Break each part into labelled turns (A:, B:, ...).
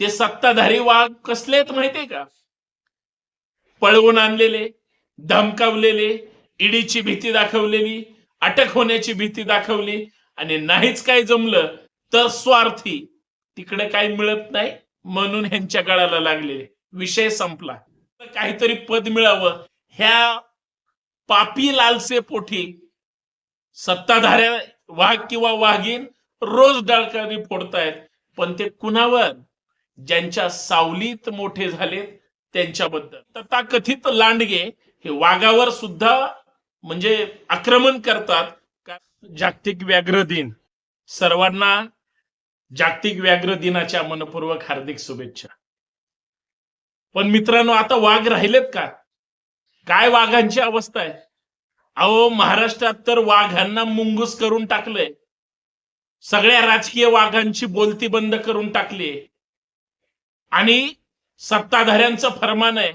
A: ते सत्ताधारी वाघ कसले आहेत माहितीये का? पळवून आणलेले धमकावलेले ईडीची भीती दाखवलेली अटक होण्याची भीती दाखवली आणि नाहीच काय जमलं तर स्वार्थी तिकडे काही मिळत नाही म्हणून ह्यांच्या गळाला लागले विषय संपला. तर काहीतरी पद मिळावं. ह्या पापी लालसे पोटी सत्ताधाऱ्या वाघ किंवा वाघीन रोज डळकानी फोडतायत. पण ते कुणावर? ज्यांच्या सावलीत मोठे झाले त्यांच्याबद्दल. तथाकथित लांडगे हे वाघावर सुद्धा म्हणजे आक्रमण करतात. जागतिक व्याघ्र दिन. सर्वांना जागतिक व्याघ्र दिनाच्या मनपूर्वक हार्दिक शुभेच्छा. पण मित्रांनो आता वाघ राहिलेत का? काय वाघांची अवस्था आहे? अहो महाराष्ट्रात तर वाघांना मुंगूस करून टाकलंय. सगळ्या राजकीय वाघांची बोलती बंद करून टाकली आणि सत्ताधाऱ्यांचं फरमान आहे.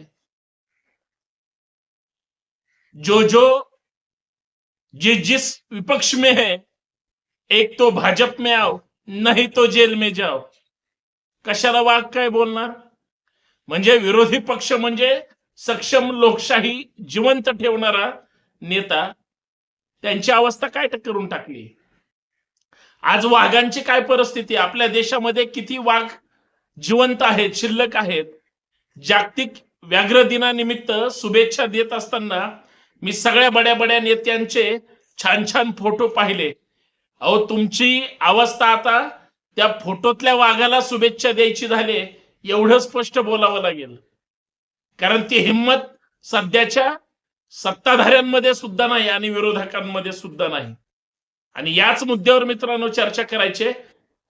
A: जो जो जिस जिस विपक्ष में है एक तो भाजप में आओ नहीं तो जेल में जाओ. कशाला वाघ काय बोलणार? म्हणजे विरोधी पक्ष म्हणजे सक्षम लोकशाही जिवंत ठेवणारा नेता त्यांची अवस्था काय करून टाकली? आज वाघांची काय परिस्थिती? आपल्या देशामध्ये किती वाघ जिवंत आहेत शिल्लक आहेत. जागतिक व्याघ्र दिनानिमित्त शुभेच्छा देत असताना मी सगळ्या बड्या बड्या नेत्यांचे छान छान फोटो पाहिले. अहो तुमची अवस्था आता त्या फोटोतल्या वाघाला शुभेच्छा द्यायची झाली एवढं स्पष्ट बोलावं लागेल. कारण ती हिंमत सध्याच्या सत्ताधाऱ्यांमध्ये सुद्धा नाही आणि विरोधकांमध्ये सुद्धा नाही. आणि याच मुद्द्यावर मित्रांनो चर्चा करायचे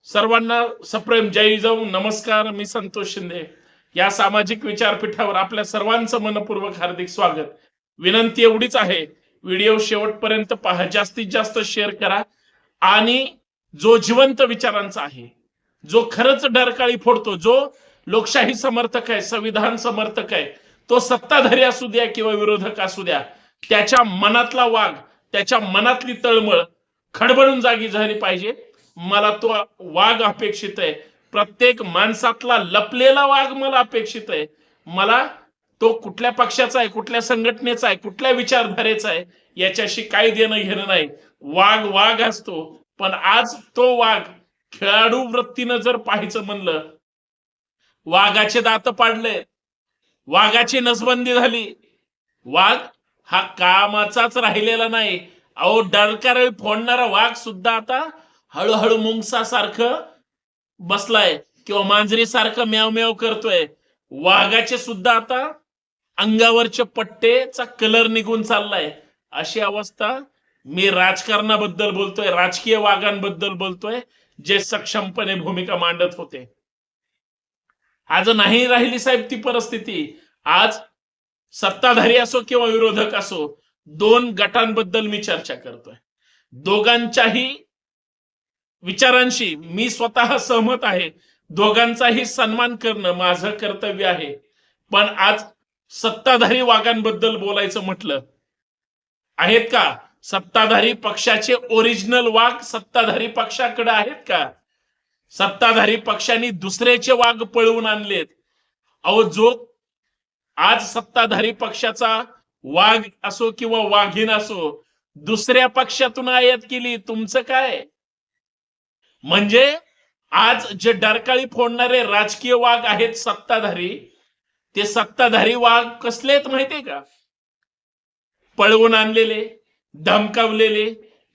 A: सर्वांना सप्रेम जय जाऊ नमस्कार मी संतोष शिंदे. या सामाजिक विचारपीठावर आपल्या सर्वांचं मनपूर्वक हार्दिक स्वागत. विनंती एवढीच आहे व्हिडिओ शेवटपर्यंत पहा जास्तीत जास्त शेअर करा. आणि जो जिवंत विचारांचा आहे जो खरंच डरकाळी फोडतो जो लोकशाही समर्थक आहे संविधान समर्थक आहे तो सत्ताधारी असू द्या किंवा विरोधक असू द्या त्याच्या मनातला वाघ त्याच्या मनातली तळमळ खडबडून जागी झाली पाहिजे. मला तो वाघ अपेक्षित आहे. प्रत्येक माणसातला लपलेला वाघ मला अपेक्षित आहे. मला तो कुठल्या पक्षाचा आहे कुठल्या संघटनेचा आहे कुठल्या विचारधारेचा आहे याच्याशी काही देणं घेणं नाही. वाघ वाघ असतो पण आज तो वाघ खेळाडू वृत्तीनं जर पाहायचं म्हणलं वाघाचे दात पाडले वाघाची नसबंदी झाली वाघ हा कामाचाच राहिलेला नाही. अहो डरकाराळी फोडणारा वाघ सुद्धा आता हळूहळू मुंगसासारखं बसलाय किंवा मांजरी सारखं म्याव म्याव करतोय. वाघाचे सुद्धा आता अंगावरचे पट्टेचा कलर निघून चाललाय. अशी अवस्था मी राजकारणाबद्दल बोलतोय राजकीय वाघांबद्दल बोलतोय जे सक्षमपणे भूमिका मांडत होते. आज नाही राहिली साहेब ती परिस्थिती. आज सत्ताधारी असो किंवा विरोधक असो दोन गटांबद्दल मी चर्चा करतोय. दोघांच्याही विचारांशी मी स्वतः सहमत आहे. दोघांचाही सन्मान करणं माझं कर्तव्य आहे. पण आज सत्ताधारी वाघांबद्दल बोलायचं म्हटलं आहेत का? सत्ताधारी पक्षाचे ओरिजिनल वाघ सत्ताधारी पक्षाकडे आहेत का? सत्ताधारी पक्षांनी दुसऱ्याचे वाघ पळवून आणलेत. अहो जो आज सत्ताधारी पक्षाचा वाघ असो किंवा वाघीण असो दुसऱ्या पक्षातून आयात केली तुमचं काय? म्हणजे आज जे डरकाळी फोडणारे राजकीय वाघ आहेत सत्ताधारी ते सत्ताधारी वाघ कसले आहेत माहितीये का? पळवून आणलेले धमकावलेले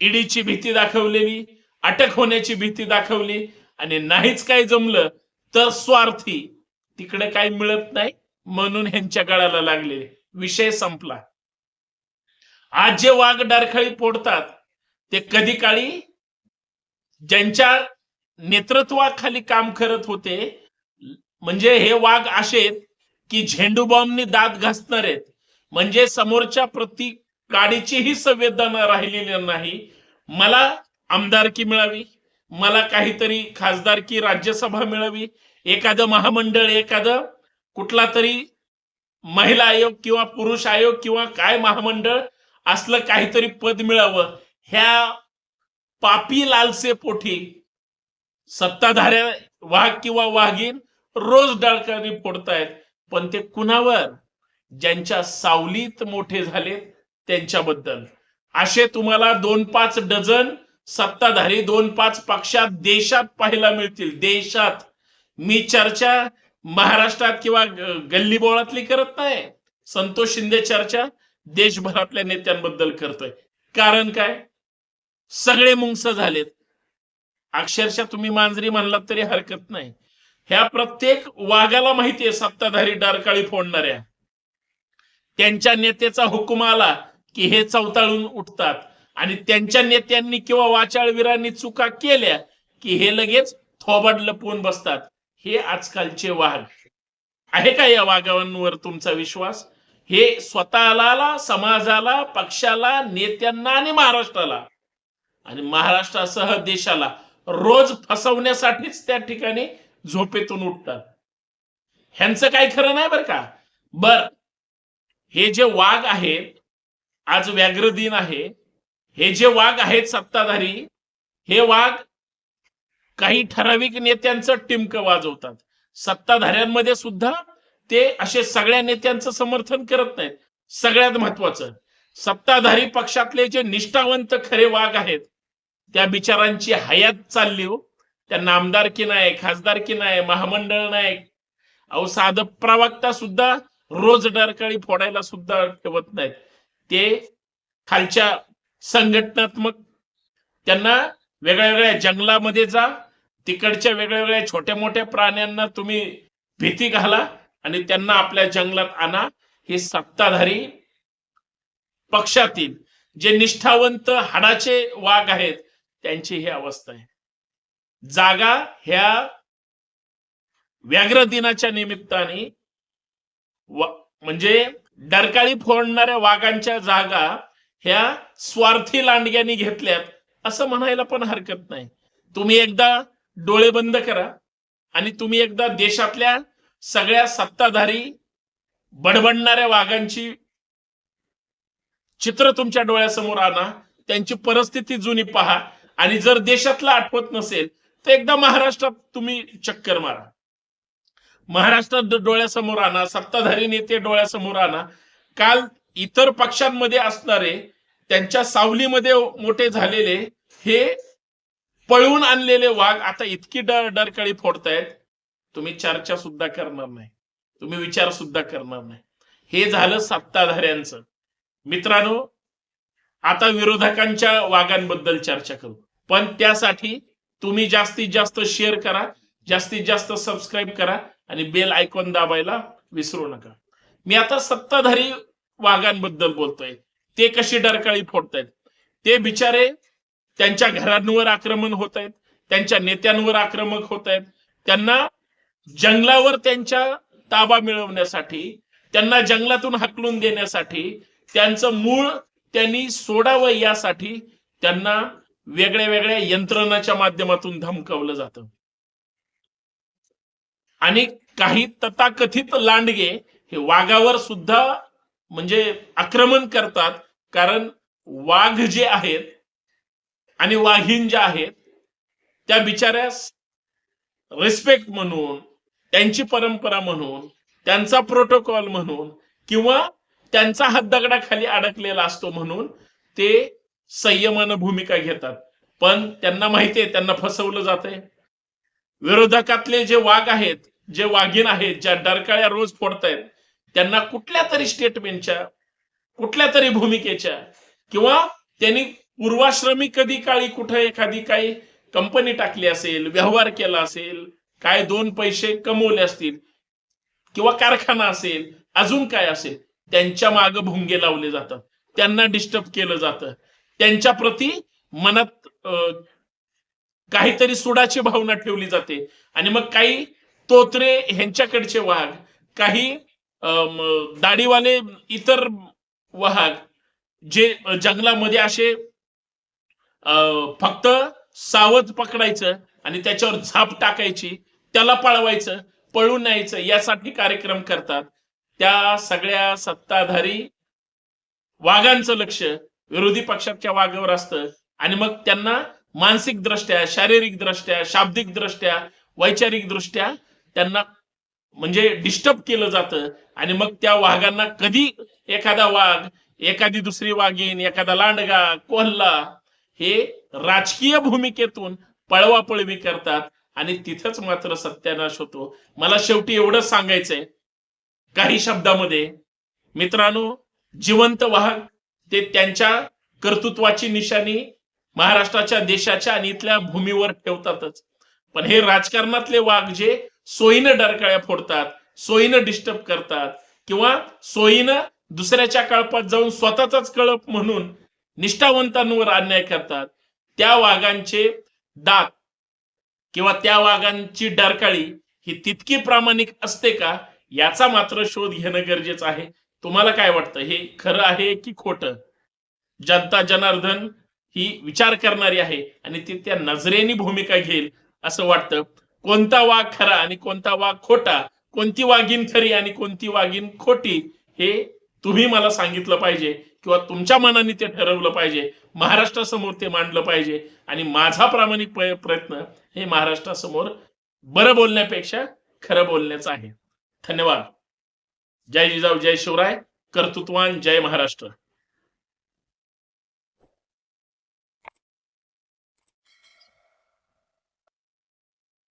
A: ईडीची भीती दाखवलेली अटक होण्याची भीती दाखवली आणि नाहीच काय जमलं तर स्वार्थी तिकडे काही मिळत नाही म्हणून ह्यांच्या गळाला लागले विषय संपला. आज जे वाघ डारखळी फोडतात ते कधी काळी ज्यांच्या नेतृत्वाखाली काम करत होते म्हणजे हे वाघ असे आहेत की झेंडू बॉम्बनी दात घासणार आहेत. म्हणजे समोरच्या प्रति गाडीचीही संवेदना राहिलेली नाही. मला आमदारकी मिळावी मला काहीतरी खासदारकी राज्यसभा मिळावी एखादं महामंडळ एखादं कुठला तरी महिला आयोग किंवा पुरुष आयोग किंवा काय महामंडळ असलं काहीतरी पद मिळावं ह्या पापी लालसे पोठी सत्ताधाऱ्या वाघ किंवा वाघीन रोज डाळकानी फोडतायत. पण ते कुणावर? ज्यांच्या सावलीत मोठे झालेत त्यांच्याबद्दल. असे तुम्हाला दोन पाच डझन सत्ताधारी दोन पाच पक्षात देशात पाहायला मिळतील. देशात. मी चर्चा महाराष्ट्रात किंवा गल्लीबोळातली करत नाही. संतोष शिंदे चर्चा देशभरातल्या नेत्यांबद्दल करतोय. कारण काय? सगळे मुंगस झालेत. अक्षरशः तुम्ही मांजरी म्हणलात तरी हरकत नाही. ह्या प्रत्येक वाघाला माहितीये सत्ताधारी डारकाळी फोडणाऱ्या. त्यांच्या नेत्याचा हुकुम आला की हे चवताळून उठतात. आणि त्यांच्या नेत्यांनी किंवा वाचाळवीरांनी चुका केल्या की हे लगेच थोबड लपवून बसतात. हे आजकालचे वाघ. आहे का या वाघांवर तुमचा विश्वास? हे स्वतःला समाजाला पक्षाला नेत्यांना आणि महाराष्ट्राला. आणि महाराष्ट्रासह देशाला रोज फसवण्यासाठीच त्या ठिकाणी झोपेतून उठतात. ह्यांचं काही खरं नाही बरं का? बर हे जे वाघ आहेत आज व्याघ्र दिन आहे हे जे वाघ आहेत सत्ताधारी हे वाघ काही ठराविक नेत्यांचं टिमकं वाजवतात. सत्ताधाऱ्यांमध्ये सुद्धा ते असे सगळ्या नेत्यांचं समर्थन करत नाहीत. सगळ्यात महत्वाचं सत्ताधारी पक्षातले जे निष्ठावंत खरे वाघ आहेत त्या बिचारांची हयात चालली हो. त्यांना आमदारकी नाही खासदारकी नाही महामंडळ नाही. अहो साध प्रवक्ता सुद्धा रोज डरकाळी फोडायला सुद्धा ठेवत नाहीत. ते खालच्या संघटनात्मक त्यांना वेगळ्या वेगळ्या जंगलामध्ये जा तिकडच्या वेगळ्या वेगळ्या छोट्या मोठ्या प्राण्यांना तुम्ही भीती घाला आणि त्यांना आपल्या जंगलात आणा. हे सत्ताधारी पक्षातील जे निष्ठावंत हाडाचे वाघ आहेत त्यांची ही अवस्था आहे. जागा ह्या व्याघ्र दिनाच्या निमित्ताने म्हणजे डरकाळी फोडणाऱ्या वाघांच्या जागा ह्या स्वार्थी लांडग्यांनी घेतल्यात असं म्हणायला पण हरकत नाही. तुम्ही एकदा डोळे बंद करा आणि तुम्ही एकदा देशातल्या सगळ्या सत्ताधारी बडबडणाऱ्या वाघांची चित्र तुमच्या डोळ्यासमोर आणा त्यांची परिस्थिती जुनी पहा आणि जर देशातला आठवत नसेल तर एकदा महाराष्ट्रात तुम्ही चक्कर मारा. महाराष्ट्रात डोळ्यासमोर आणा सत्ताधारी नेते डोळ्यासमोर आणा. काल इतर पक्षांमध्ये असणारे त्यांच्या सावलीमध्ये मोठे झालेले हे पळवून आणलेले वाघ आता इतकी डर डरकाळी फोडतायत. तुम्ही चर्चा सुद्धा करणार नाही. तुम्ही विचार सुद्धा करणार नाही. हे झालं सत्ताधाऱ्यांचं. मित्रांनो आता विरोधकांच्या वाघांबद्दल चर्चा करू. पण त्यासाठी तुम्ही जास्तीत जास्त शेअर करा जास्तीत जास्त सबस्क्राईब करा आणि बेल आयकॉन दाबायला विसरू नका. मी आता सत्ताधारी वाघांबद्दल बोलतोय. ते कशी डरकाळी फोडतायत? ते बिचारे त्यांच्या घरांवर आक्रमण होत आहेत त्यांच्या नेत्यांवर आक्रमक होत आहेत त्यांना जंगलावर त्यांच्या ताबा मिळवण्यासाठी त्यांना जंगलातून हकलून देण्यासाठी त्यांचं मूळ त्यांनी सोडावं यासाठी त्यांना वेगळ्या वेगळ्या यंत्रणाच्या माध्यमातून धमकवलं जात. आणि काही तथाकथित लांडगे हे वाघावर सुद्धा म्हणजे आक्रमण करतात कारण वाघ जे आहेत आणि वाघीण ज्या आहेत त्या बिचाऱ्यास रिस्पेक्ट म्हणून त्यांची परंपरा म्हणून त्यांचा प्रोटोकॉल म्हणून किंवा त्यांचा हात दगडाखाली अडकलेला असतो म्हणून ते संयमानं भूमिका घेतात. पण त्यांना माहितीये त्यांना फसवलं जातंय. विरोधकातले जे वाघ आहेत जे वाघीण आहेत ज्या डरकाळ्या रोज फोडतायत त्यांना कुठल्या तरी स्टेटमेंटच्या कुठल्या तरी भूमिकेच्या किंवा त्यांनी पूर्वाश्रमी कधी काळी कुठं एखादी काही कंपनी टाकली असेल व्यवहार केला असेल काय दोन पैसे कमवले असतील किंवा कारखाना असेल अजून काय असेल त्यांच्या माग भुंगे लावले जातात. त्यांना डिस्टर्ब केलं जातं. त्यांच्या प्रती मनात अं, काहीतरी सुडाची भावना ठेवली जाते. आणि मग काही तोत्रे ह्यांच्याकडचे वाघ काही अं, दाढीवाले इतर वाघ जे जंगलामध्ये असे अं, फक्त सावध पकडायचं आणि त्याच्यावर झाप टाकायची त्याला पळवायचं पळून न्यायचं यासाठी कार्यक्रम करतात. त्या सगळ्या सत्ताधारी वाघांचं लक्ष विरोधी पक्षाच्या वाघावर असतं. आणि मग त्यांना मानसिक दृष्ट्या शारीरिक दृष्ट्या शाब्दिक दृष्ट्या वैचारिक दृष्ट्या त्यांना म्हणजे डिस्टर्ब केलं जातं. आणि मग त्या वाघांना कधी एखादा वाघ एखादी दुसरी वाघीण एखादा लांडगा कोल्हा हे राजकीय भूमिकेतून पळवापळवी करतात. आणि तिथंच मात्र सत्यानाश होतो. मला शेवटी एवढंच सांगायचंय. काही शब्दामध्ये मित्रांनो जिवंत वाहक ते त्यांच्या कर्तृत्वाची निशाणी महाराष्ट्राच्या देशाच्या आणि इथल्या भूमीवर ठेवतातच. पण हे राजकारणातले वाघ जे सोयीनं डरकाळ्या फोडतात सोयीनं डिस्टर्ब करतात किंवा सोयीनं दुसऱ्याच्या कळपात जाऊन स्वतःचाच कळप म्हणून निष्ठावंतांवर अन्याय करतात त्या वाघांचे दात किंवा त्या वाघांची डरकाळी ही तितकी प्रामाणिक असते का? याचा मात्र शोध घेणं गरजेचं आहे. तुम्हाला काय वाटतं? हे खरं आहे की खोटं? जनता जनार्दन ही विचार करणारी आहे आणि ती त्या नजरेने भूमिका घेईल असं वाटतं. कोणता वाघ खरा आणि कोणता वाघ खोटा कोणती वाघीण खरी आणि कोणती वाघीण खोटी हे तुम्ही मला सांगितलं पाहिजे किंवा तुमच्या मनाने ते ठरवलं पाहिजे. महाराष्ट्रासमोर ते मांडलं पाहिजे आणि माझा प्रामाणिक प्रयत्न हे महाराष्ट्रासमोर बरं बोलण्यापेक्षा खरं बोलण्याचं आहे. धन्यवाद. जय जिजाऊ जय शिवराय कर्तृत्वान जय महाराष्ट्र.